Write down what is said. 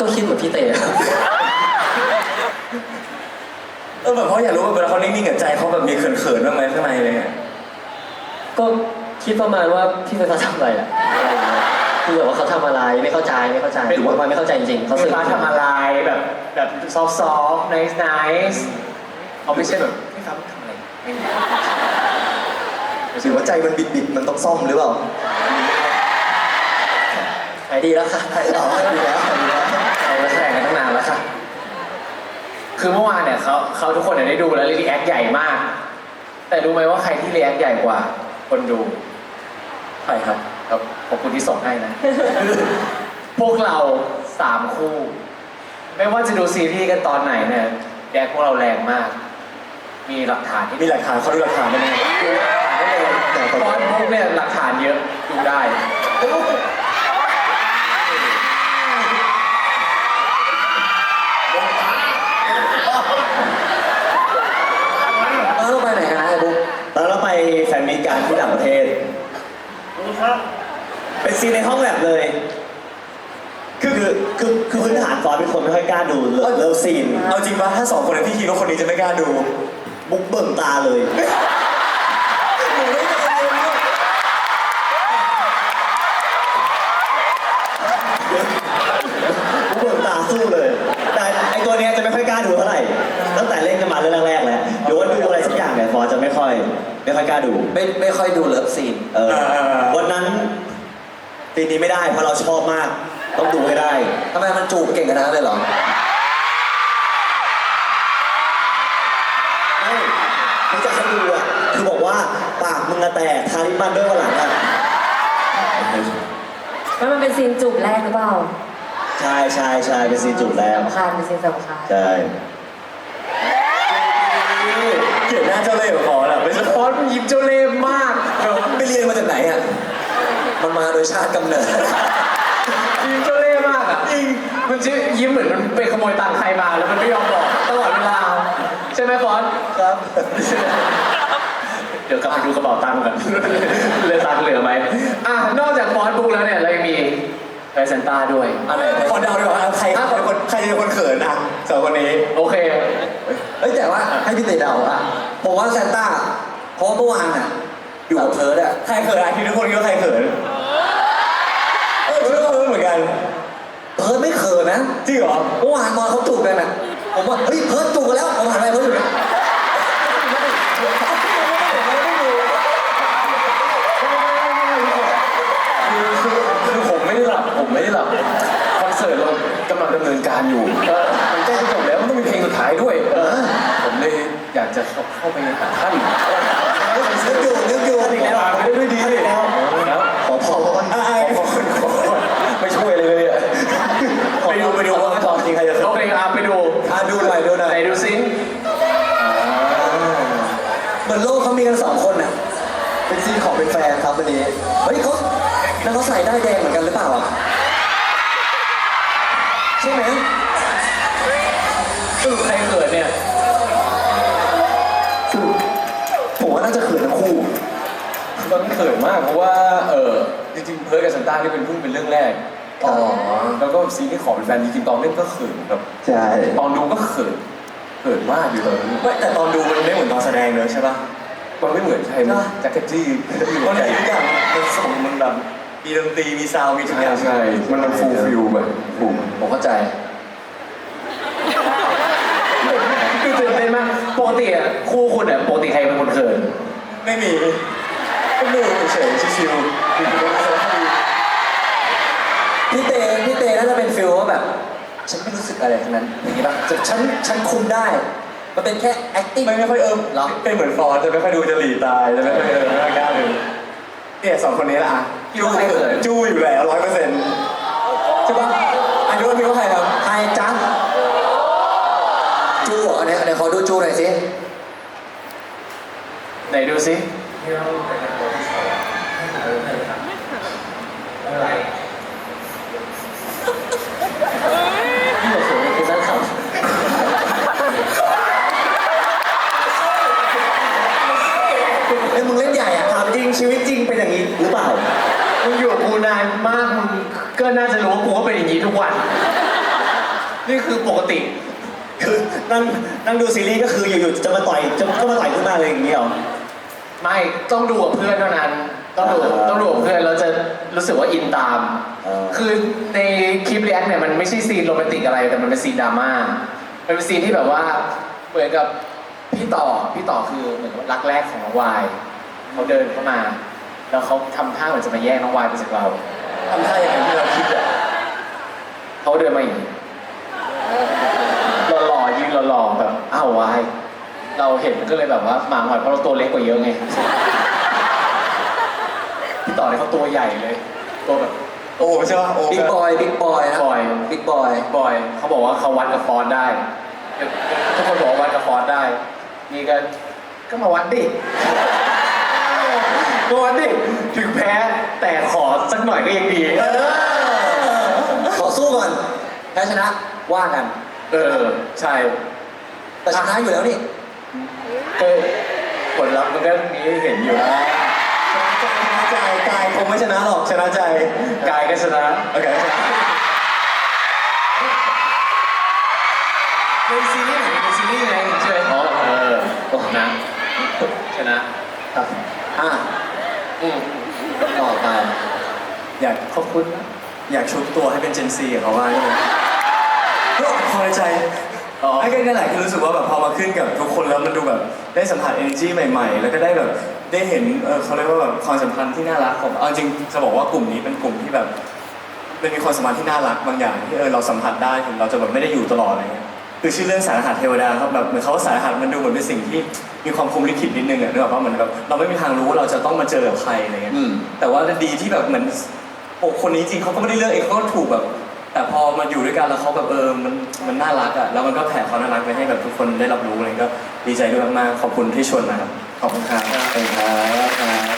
ก็คิดเหมือนพี่เตอะเออแบบเพราะอยากรู้ว่าเวลาเขานิ่งๆกับใจเขาแบบมีเขินๆบ้างไหมข้างในอะไรเงี้ยก็คิดประมาณว่าพี่ไฟฟ้าทำอะไรอะคือแบบว่าเขาทำอะไรไม่เข้าใจไม่เข้าใจหรือว่าไม่เข้าใจจริงๆเขาเขาสื่สื่ออมาทำอะไรแบบแบบซอฟต์ซอฟต์ nice nice เขาไม่ใช่แบบพี่ฟ้าทำอะไรไม่มีหรือว่าใจมันบิดบิดๆมันต้องซ่อมหรือเปล่า หายดีแล้วค่ะใช่เหรอดีแล้ว ดีแล้วเราแสดงกันตั้งนานแล้วค่ะ คือเมื่อวานเนี่ยเขาเขาทุกคนเนี่ยได้ดูแล้วรีแอคใหญ่มาก แต่รู้ไหมว่าใครที่รีแอคใหญ่กว่า คนดูใช่ครับครับขอบคุณที่ส่งให้นะ พวกเราสามคู่ ไม่ว่าจะดูซีรีส์กันตอนไหนเนี่ยแดกพวกเราแรงมาก มีหลักฐานที่มีหลักฐานเขาดูหลักฐานได้ไหมดูหลักฐานได้เลยตอนพวกเนี่ยหลักฐานเยอะดูได้ เออไปไหนกันนะไอ้บุ๊ก ตอนนั้นเราไป แฟนมีตการที่ต่างประเทศครับเป็นซีนในห้องแลบเลย คือคือคือคือพื้นฐานฟอนเป็นคนไม่ค่อยกล้าดูเลิฟเลิฟซีน เอาจริงปะถ้าสองคนนั้นพี่คิดว่าคนนี้จะไม่กล้าดู บุกเบิ่งตาเลย บุกเบิ่งตาสู้เลย แต่ไอตัวเนี้ยจะไม่ค่อยกล้าดูเท่าไหร่ ตั้งแต่เล่นกันมาเรื่องแรกๆแล้วหรือว่าดูอะไรสักอย่างเนี่ยฟอนจะไม่ค่อย ไม่ค่อยกล้าดู ไม่ไม่ค่อยดูเลิฟซีนเออวันนั้นปีนี้ไม่ได้เพราะเราชอบมาก ต้องดูให้ได้ทำไมมันจูบเก่งขนาดนั้นเลยเหรอไม่ไม่จะให้ดูอะคือบอกว่าปากมึงอะแตกทาลิปมันด้วยวันหลังอะแล้วมันเป็นซีนจูบแรกหรือเปล่าใช่ใช่ใช่เป็นซีนจูบแล้ว สำคัญเป็นซีนสำคัญใช่ เกลียดหน้าเจ้าเล่ห์ของเขาแหละไม่ใช่ฟอนต์ยิ้มเจ้าเล่ห์มากไปเรียนมาจากไหนอะมันมาโดยชาติกำเนิด ยิ้มเจ้าเล่ห์มากอะจริงมันจะยิ้มเหมือนมันไปขโมยตังค์ใครมาแล้วมันไม่ยอมบอกตลอดเวลา ใช่ไหมฟอนต์ครับ เดี๋ยวกลับไปดูกระเป๋าตังค์กันเหลือตังค์เหลือไหมอะนอกจากฟอนต์บุ๊กแล้วเนี่ยเรายัง มีแฟนต้าด้วย อะไรขอเดาดีกว่าใครใครเป็นคนใครจะเป็นคนเขินอะสองคนนี้โอเคเฮ้ยแต่ว่าให้พี่เตเดาอะผมว่าซานต้าเพราะว่าเมื่อวานอะอยู่กับเพิร์ดอะใครเขินอะที่ทุกคนคิดว่าใครเขินเออคิดว่าเขินเหมือนกันเพิร์ดไม่เขินนะจริงเหรอเมื่อวานตอนเขาจูบกันอะผมว่าเฮ้ยเพิร์ดจูบกันแล้วผมหันไปเพิร์ดอยู่เนี่ำลังดำเนินการอยู่มันใกล้จะจบแล้วมันต้องมีเพลงสุดท้ายด้วยผมเลยอยากจะเข้าเข้าไปหาท่านนึกอยู่นึกอยู่อีกแล้วไม่ได้ด้วยดีแล้วครับขอพรอะไอ้ไม่ช่วยเลยอะไปดูไปดูว่าตอนจริงใครจะเขิโอนเคอะไปดูอะดูหน่อยดูหน่อยไหนดูซิเหมือนโลกเขามีกันสองคนอะเป็นซีนของเป็นแฟนครับวันนี้เฮ้ยเขาแล้วเขาใส่ได้ายแดงเหมือนกันหรือเปล่าอะ ใช่ไหมสรุปใครเกิดเนี่ยสรุปผมว่าน่าจะเขินทั้งคู่ตอนนั้นเขินมากเพราะว่าเออจริงๆเพิร์ดกับซันต้านี่เป็นเพิ่งเป็นเรื่องแรกอ๋อแล้วก็ซีนที่ขอเป็นแฟนจริงๆตอนเล่นก็เขินแบบใช่ตอนดูก็เขินเขินมากอยู่ตอนนั้นไม่แต่ตอนดูมันไม่เหมือนตอนแสดงเลยใช่ปะมันไม่เหมือนใครมันแจ็คเก็ตจี้ตอนนี้ทุกอย่างมันส่งมันแบบ มีดนตรีมีซาวด์มีทุกใช่อย่างใช่มันมันฟูลฟิลแบบฟูลผมเข้าใจคือตื่นเต้นมากปกติอะคู่คุณอะปกติใครเป็นคนเขินไม่มีก็ดูเฉยๆชิวๆดูดูสารคดีพี่เตพี่เตน่าจะเป็นฟิลว่าแบบ ฉันไม่รู้สึกอะไรทั้งนั้นอย่างนี้ป่ะแต่ฉันฉันคุมได้ มันเป็นแค่ acting ไม่ไม่ค่อยเอิมเหรอ เป็นเหมือนฟอนต์จะไม่ค่อยดูจะหลีตายจะไม่ค่อยเอิมไม่ค่อยกล้าดูเนี่ยสองคนนี้แหละอะ คิดว่าใครเขินจู้อยู่แล้วร้อยเปอร์เซ็นต์ใช่ป่ะอันนี้ว่าคิดว่าใครครับใครจ๊ะจูเหรอเนี่ยเดี๋ยวขอดูจูหน่อยสิไหนดูซิพี่บอกผมคือนั่นครับ เอ้ยมึงเล่นใหญ่อะ ถามจริงชีวิตจริงเป็นอย่างนี้หรือเปล่า มึงอยู่กับกู นานมากมึงก็น่าจะรู้ว่ากูก็เป็นอย่างนี้ทุกวัน นี่คือปกติ คือนั่งนั่งดูซีรีส์ก็คืออยู่ๆจะมาต่อยจะก็มาต่อยขึ้นมาเลยอย่างนี้เหรอ ไม่ต้องดูกับเพื่อนเท่านั้น ต้องดูอ่า ต้องดูกับเพื่อนแล้วจะรู้สึกว่าอินตามอ่าคือในคลิปเรียกเนี่ยมันไม่ใช่ซีนโรแมนติกอะไรแต่มันเป็นซีนดราม่ามันเป็นซีนที่แบบว่าเหมือนกับพี่ต่อพี่ต่อคือเหมือนกับรักแรกของน้องวายเขาเดินเข้ามา แล้วเขาทำท่าเหมือนจะมาแย่งน้องวายไปจากเราทำท่าอย่างไรที่เราคิดอะเขาเดินมาอย่างนี้หล่อๆยืนหล่อๆแบบอ้าววายเราเห็นก็เลยแบบว่าหมาหอยเพราะเราตัวเล็กกว่าเยอะไงพี่ต่อเนี่ยเขาตัวใหญ่เลย ตัวแบบโอ้ใช่ป่ะโอ้บิ๊กบอยบิ๊กบอยนะบอยบิ๊กบอยบอยเขาบอกว่าเขาวัดกับฟอนต์ได้ทุกคนบอกว่าวัดกับฟอนต์ได้ นี่ก็ก็มาวัดดิ มาวัดดิถึงแพ้แต่ขอสักหน่อยก็ยังดีขอสู้ก่อนแพ้ชนะว่ากัน เออ ใช่แต่ชนะอยู่แล้วนี่ก็ผลลัพธ์มันก็มีให้เห็นอยู่ชนะใจกายคงไม่ชนะหรอกชนะใจกายก็ชนะโอเคชนะในซีรีส์ไหนในซีรีส์ไงใช่ไหมอ๋อเออชนะชนะ อะอืมต่อไป อยากขอบคุณนะอยากชุบตัวให้เป็นเจนซีกับเขาว่าใช่ไหมก็พอในใจอ๋อไอ้ก็นั่นแหละคือรู้สึกว่าแบบพอมาขึ้นกับทุกคนแล้วมันดูแบบได้สัมผัส energy ใหม่ ๆ แล้วก็ได้แบบได้เห็นเออเขาเรียกว่าแบบความสัมพันธ์ที่น่ารักของเอาจริงจะบอกว่ากลุ่มนี้เป็นกลุ่มที่แบบเป็นมีความสัมพันธ์ที่น่ารักบางอย่างที่เออเราสัมผัสได้ถึงเราจะแบบไม่ได้อยู่ตลอดอะไรเงี้ยคือชื่อเรื่องสารหัสเทวดาครับแบบเหมือนเขาว่าสารหัสมันดูเหมือนเป็นสิ่งที่ มีความคุมลิขิตนิดนึงอะนึกออกปะเหมือนแบบเราไม่มีทางรู้ว่าเราจะต้องมาเจอกับใครอะไรเงี้ยอืม แต่ว่าดีที่แบบเหมือนโอ้คนนี้จริงเขาก็ไม่ได้เลือกเองเขาก็ถูกแบบ แต่พอมาอยู่ด้วยกันแล้วเขาแบบเออมันมันน่ารักอะแล้วมันก็แผ่ความน่ารักไปให้แบบทุกคนได้รับรู้อะไรก็ดีใจด้วยมากๆขอบคุณที่ชวนมาครับขอบคุณครับ ขอบคุณครับ